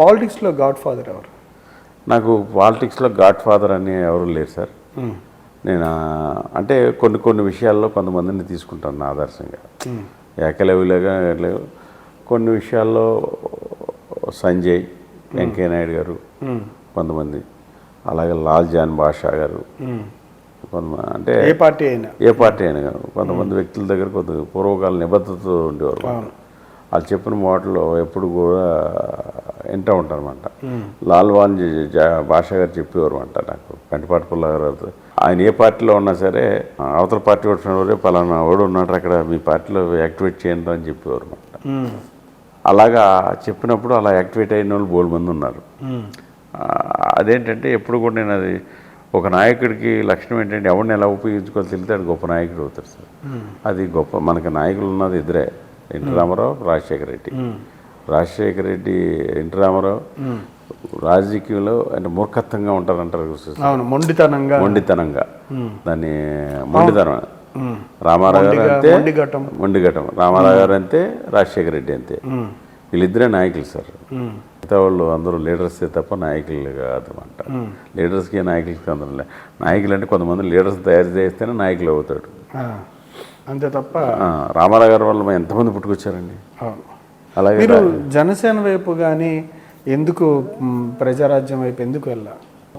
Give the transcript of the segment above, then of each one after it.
పాలిటిక్స్లో God father ఎవరు నాకు పాలిటిక్స్లో గాడ్ ఫాదర్ అని ఎవరు లేరు సార్. నేను అంటే కొన్ని కొన్ని విషయాల్లో కొంతమందిని తీసుకుంటాను నా ఆదర్శంగా మ్మ్. ఏకలవ్యులుగా లేవు కొన్ని విషయాల్లో సంజయ్ వెంకయ్య నాయుడు గారు. కొంతమంది అలాగే లాల్ జాన్ బాషా గారు. కొంతమంది అంటే ఏ పార్టీ అయినా ఏ పార్టీ అయినా కొంతమంది వ్యక్తుల దగ్గర కొంత పూర్వకాల నిబద్ధతతో ఉండేవారు. వాళ్ళు చెప్పిన మాటలు ఎప్పుడు కూడా వింటూ ఉంటారు అనమాట మ్మ్. లాల్ వాన్ భాష గారు చెప్పేవారు అంట నాకు. కంటిపాటి పుల్ల గారు. ఆయన ఏ పార్టీలో ఉన్నా సరే అవతల పార్టీ వచ్చిన పలానా వాడు ఉన్నాడు అక్కడ మీ పార్టీలో యాక్టివేట్ చేయండి అని చెప్పేవారు అనమాట. అలాగా చెప్పినప్పుడు అలా యాక్టివేట్ అయిన వాళ్ళు బోల్ మంది ఉన్నారు. అదేంటంటే ఎప్పుడు కూడా నేను అది ఒక నాయకుడికి లక్షణం ఏంటంటే ఎవరిని ఎలా ఉపయోగించుకోవాలి తెలితే అది గొప్ప నాయకుడు అవుతారు సార్. అది గొప్ప మనకి నాయకులు ఉన్నది ఇద్దరే. ఎన్టీ రామారావు రాజశేఖర రెడ్డి. రాజశేఖర రెడ్డి ఎన్టీ రామారావు. రాజకీయంలో అంటే మూర్ఖత్వంగా ఉంటారంటారు అవును మొండితనంగా మొండితనంగా. దాన్ని మొండితనం. రామారావు గారు అంతే మొండిఘటం. రామారావు గారు అంతే రాజశేఖర రెడ్డి అంతే. వీళ్ళిద్దరే నాయకులు సార్. మిగతా వాళ్ళు అందరూ లీడర్సే తప్ప నాయకులు కాదు అంట మ్మ్. లీడర్స్కి నాయకులకి అందరూ నాయకులు అంటే కొంతమంది లీడర్స్ తయారు చేస్తేనే నాయకులు అవుతాడు. అంతే తప్ప రామారావు గారి వల్ల ఎంతమంది పుట్టుకొచ్చారండి అవును మీరు జనసేన వైపు కానీ ఎందుకు ప్రజారాజ్యం వైపు ఎందుకు వెళ్ళా?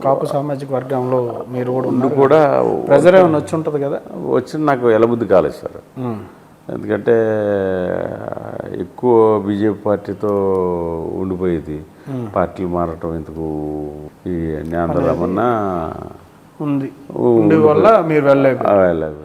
కాపు సామాజిక వర్గంలో మీరు కూడా ఉన్నారు కూడా ప్రెజర్ ఏమైనా వచ్చి ఉంటుంది కదా? వచ్చి నాకు ఎలబుద్ధి కాలేదు సార్. ఎందుకంటే ఎక్కువ బీజేపీ పార్టీతో ఉండిపోయేది. పార్టీలు మారటం ఎందుకు? ఈ జ్ఞానరమన్నా ఉంది. ఉండి వల్ల మీరు వెళ్ళలేదు వెళ్ళలేదు